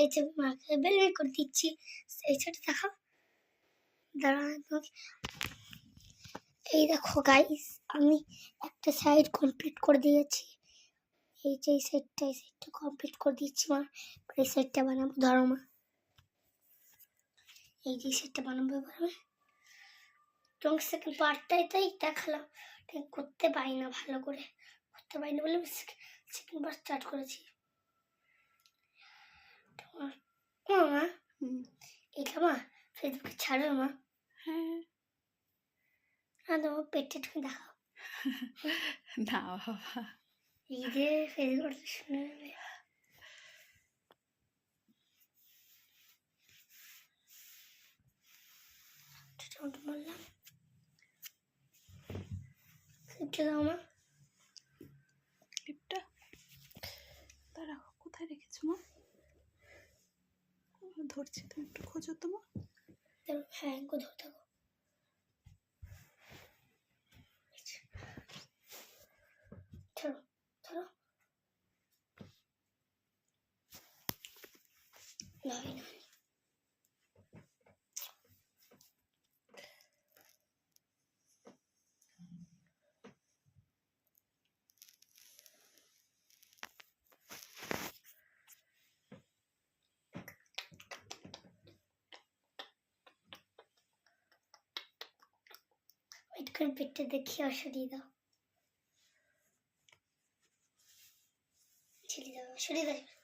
এই যে মাকে বের করে দিচ্ছি। এই সাইডে দেখাও দাঁড়া তোমাকে এই দেখো গাইস আমি একটা সাইড কমপ্লিট করে দিয়েছি। এই যে এই সাইডটা এই সাইডটা কমপ্লিট করে দিচ্ছি মা। এই সাইডটা বানাবো, ধরো মা। এই যে সাইডটা বানাবো এবার তোমাকে সেকেন্ড পার্টটাই তাই দেখালাম। করতে পারি না ভালো করে। করতে পারি না বলে সেকেন্ড পার্ট স্টার্ট করেছি। ও মা এটা মা ফেসবুকে ছাড়ো মা হ্যাঁ হ্যাঁ তোমার পেটে তুমি দেখাও না বাবা। এই যে ফেসবুকে শুনে বললাম। ক্লিপটা দাও মা। ক্লিপটা দাঁড়াও কোথায় রেখেছো মা? ধরছি তুমি একটু খোঁজো তো মা। হ্যাঁ ধরে থাকো ধরো ধরো। নয় নয় করে পেটটা দেখি সরিয়ে দাও। ছেড়ে দাও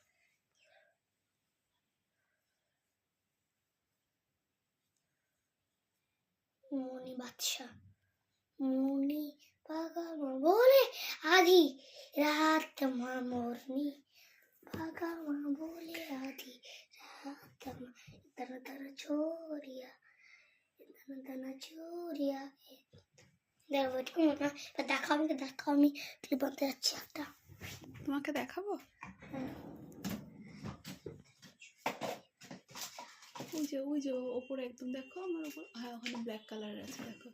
মনি বাদশা মনি পাগল বলে আদি, রাত মা মোরনি পাগল মা বলে আদি, রাত মা দানা দানা চোরিয়া, দানা দানা চোরিয়া। দেখো না দেখাও আমাকে দেখাও আমি ক্লিপ আনতে যাচ্ছি একটা। তোমাকে দেখাবো? ওই যে ওই যে ওপরে একদম দেখো আমার ওপর হ্যাঁ ওখানে ব্ল্যাক কালার আছে দেখো।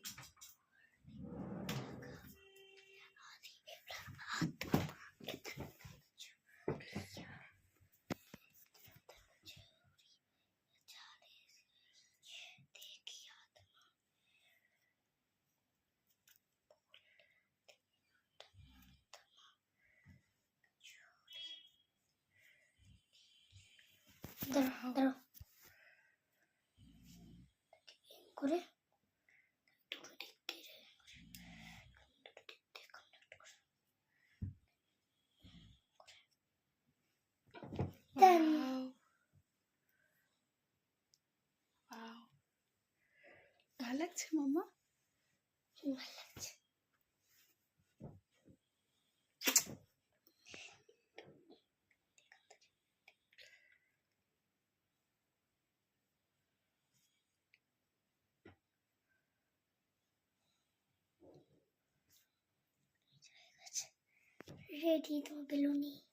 করে দুটো দিক দিয়ে দুটো দিক দিয়ে connect করে। Done. Wow. Wow. ভালো লাগছে মামা ভালো লাগছে ready to baloney.